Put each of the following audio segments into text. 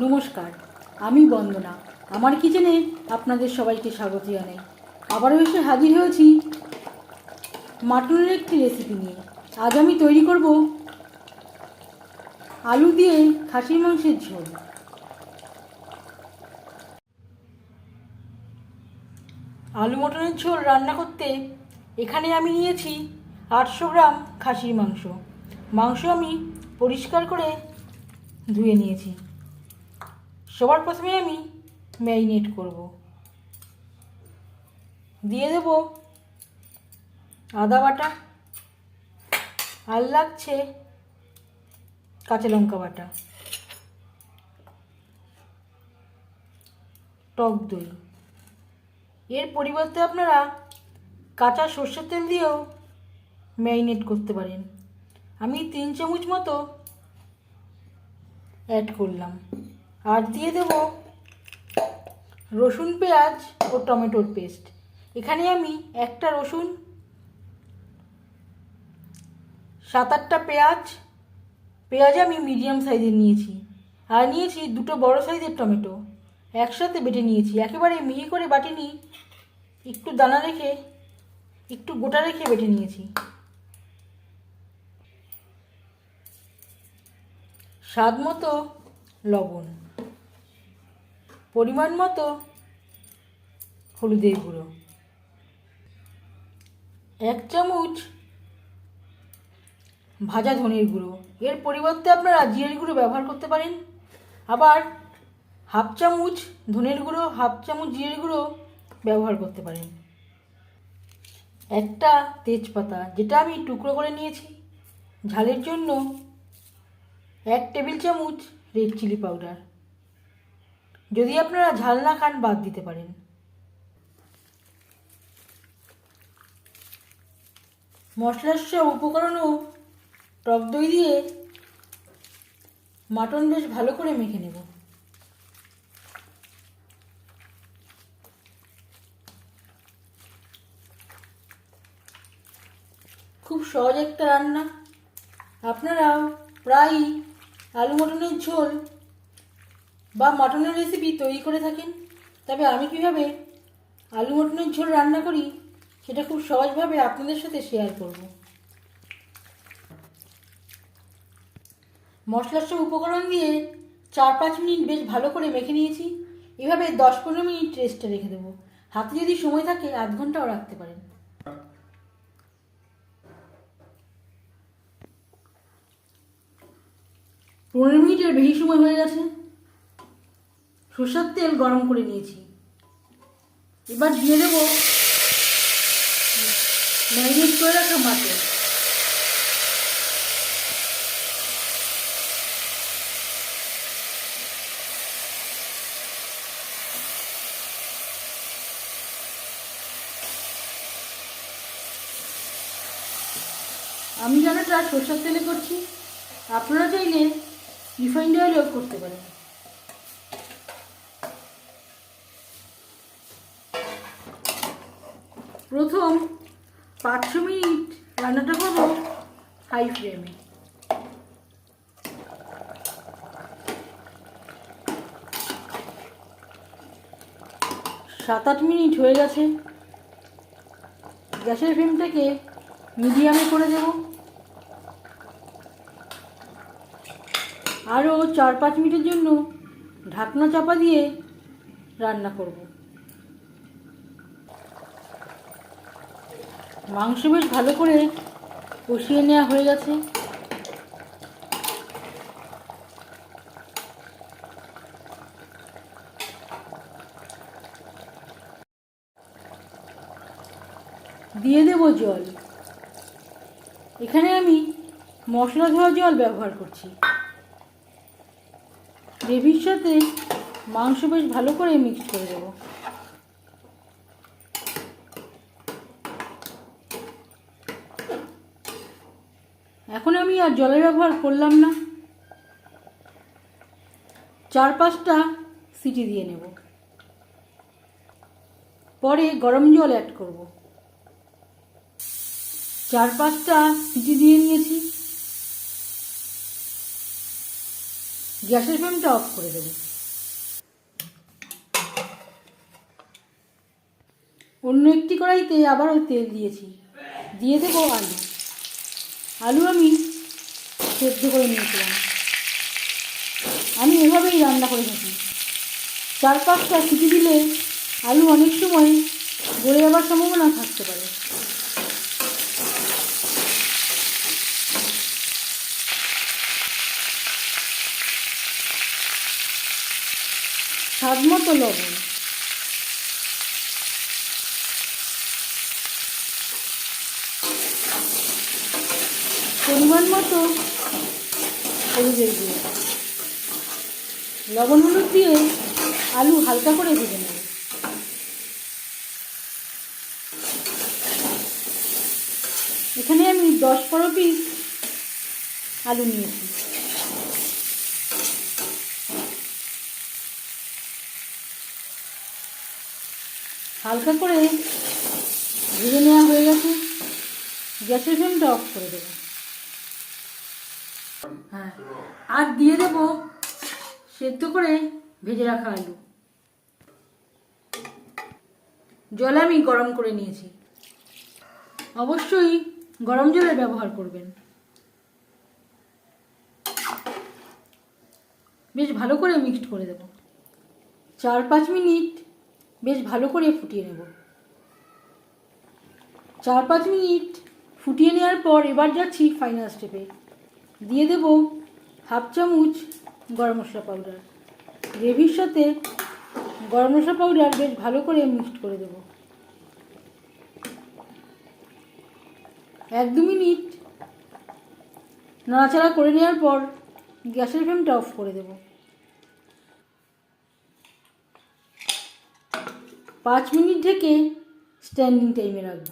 নমস্কার, আমি বন্দনা। আমার কিচেনে আপনাদের সবাইকে স্বাগত জানাই। আবারও এসে হাজির হয়েছি মাটনের একটি রেসিপি নিয়ে। আজ আমি তৈরি করব আলু দিয়ে খাসির মাংসের ঝোল। আলু মটনের ঝোল রান্না করতে এখানে আমি নিয়েছি আটশো গ্রাম খাসির মাংস। মাংস আমি পরিষ্কার করে ধুয়ে নিয়েছি। সবার প্রথমে আমি ম্যারিনেট করব। দিয়ে দেব আদা বাটা, আর লাগছে কাঁচা লঙ্কা বাটা। টক দই। এর পরিবর্তে আপনারা কাঁচা সর্ষের তেল দিয়েও ম্যারিনেট করতে পারেন। আমি তিন চামচ মতো অ্যাড করলাম। আর দিয়ে দেব রসুন পেঁয়াজ ও টমেটোর পেস্ট। এখানে আমি একটা রসুন, সাত আটটা পেঁয়াজ পেঁয়াজ আমি মিডিয়াম সাইজের নিয়েছি। আর নিয়েছি দুটো বড় সাইজের টমেটো। একসাথে বেটে নিয়েছি। একেবারে মিহি করে বাটিনি, একটু দানা রেখে, একটু গোটা রেখে বেটে নিয়েছি। স্বাদ মতো লবণ। পরিমাণ মতো হলুদের গুঁড়ো। এক চামচ ভাজা ধনের গুঁড়ো। এর পরিবর্তে আপনারা জিরের গুঁড়ো ব্যবহার করতে পারেন। আবার হাফ চামচ ধনের গুঁড়ো, হাফ চামচ জিরের গুঁড়ো ব্যবহার করতে পারেন। একটা তেজপাতা, যেটা আমি টুকরো করে নিয়েছি। ঝালের জন্য এক টেবিল চামচ রেড চিলি পাউডার যদি আপনারা ঝাল না খান, বাদ দিতে পারেন। মশলার সব উপকরণ ও টক দই দিয়ে মাটন বেশ ভালো করে মেখে নেব। খুব সহজ একটা রান্না। আপনারাও প্রায়ই আলু মটনের ঝোল বা মটনের রেসিপি তৈরি করে থাকেন। তবে আমি কীভাবে আলু মটনের ঝোল রান্না করি, সেটা খুব সহজভাবে আপনাদের সাথে শেয়ার করব। মশলার সব উপকরণ দিয়ে চার পাঁচ মিনিট বেশ ভালো করে মেখে নিয়েছি। এভাবে দশ পনেরো মিনিট রেস্টে রেখে দেবো। হাতে যদি সময় থাকে, আধ ঘন্টাও রাখতে পারেন। পনেরো মিনিটের বেশি সময় হয়ে গেছে। সর্ষের তেল গরম করে নিয়েছি। এবার দিয়ে দেবো ম্যারিনেট করে রাখা মাটন আমি রান্নাটা সর্ষের তেলে করছি, আপনারা চাইলে রিফাইন্ড অয়েলেও করতে পারেন। প্রথম পাঁচশো মিনিট রান্নাটা করব হাই ফ্লেমে। সাত আট মিনিট হয়ে গেছে। গ্যাসের ফ্লেমটাকে মিডিয়ামে করে দেব। আরও চার পাঁচ মিনিটের জন্য ঢাকনা চাপা দিয়ে রান্না করব। মাংস বেশ ভালো করে কষিয়ে নেওয়া হয়ে গেছে। দিয়ে দেব জল। এখানে আমি মশলা ধোয়া জল ব্যবহার করছি। গ্রেভির সাথে মাংস বেশ ভালো করে মিক্স করে দেবো। এখন আমি আর জলের ব্যবহার করলাম না। চার পাঁচটা সিটি দিয়ে নেব। পরে গরম জল অ্যাড করব। চার পাঁচটা সিটি দিয়ে নিয়েছি। গ্যাসের ফ্লেমটা অফ করে দেবো। অন্য একটি কড়াইতে আবারও তেল দিয়েছি। দিয়ে দেবো আলু। আলু আমি সেদ্ধ করে নিয়েছিলাম। আমি এভাবেই রান্না করে থাকি। চার পাঁচটা সিটি দিলে আলু অনেক সময় গড়ে যাওয়ার সম্ভাবনা থাকতে পারে। স্বাদ মতো লবণ। পরিমাণ মতো হলুদের গুঁড়ো লবণ হলুদ দিয়ে আলু হালকা করে ভেজে নেব। এখানে আমি দশ বারো পিস আলু নিয়েছি। হালকা করে ভেজে নেওয়া হয়ে গেছে। গ্যাসের ফ্লেমটা অফ করে দেবো। হ্যাঁ। আর দিয়ে দেবো সেদ্ধ করে ভেজে রাখা আলু। জল আমি গরম করে নিয়েছি। অবশ্যই গরম জলের ব্যবহার করবেন। বেশ ভালো করে মিক্সড করে দেব। চার পাঁচ মিনিট বেশ ভালো করে ফুটিয়ে নেব। চার পাঁচ মিনিট ফুটিয়ে নেওয়ার পর এবার যাচ্ছি ফাইনাল স্টেপে দিয়ে দেব হাফ চামচ গরম মশলা পাউডার। গ্রেভির সাথে গরম মশলা পাউডার বেশ ভালো করে মিক্সড করে দেব। এক দু মিনিট নাড়াচাড়া করে নেওয়ার পর গ্যাসের ফ্লেমটা অফ করে দেব। পাঁচ মিনিট ঢেকে স্ট্যান্ডিং টাইমে রাখব।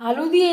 আলু দিয়ে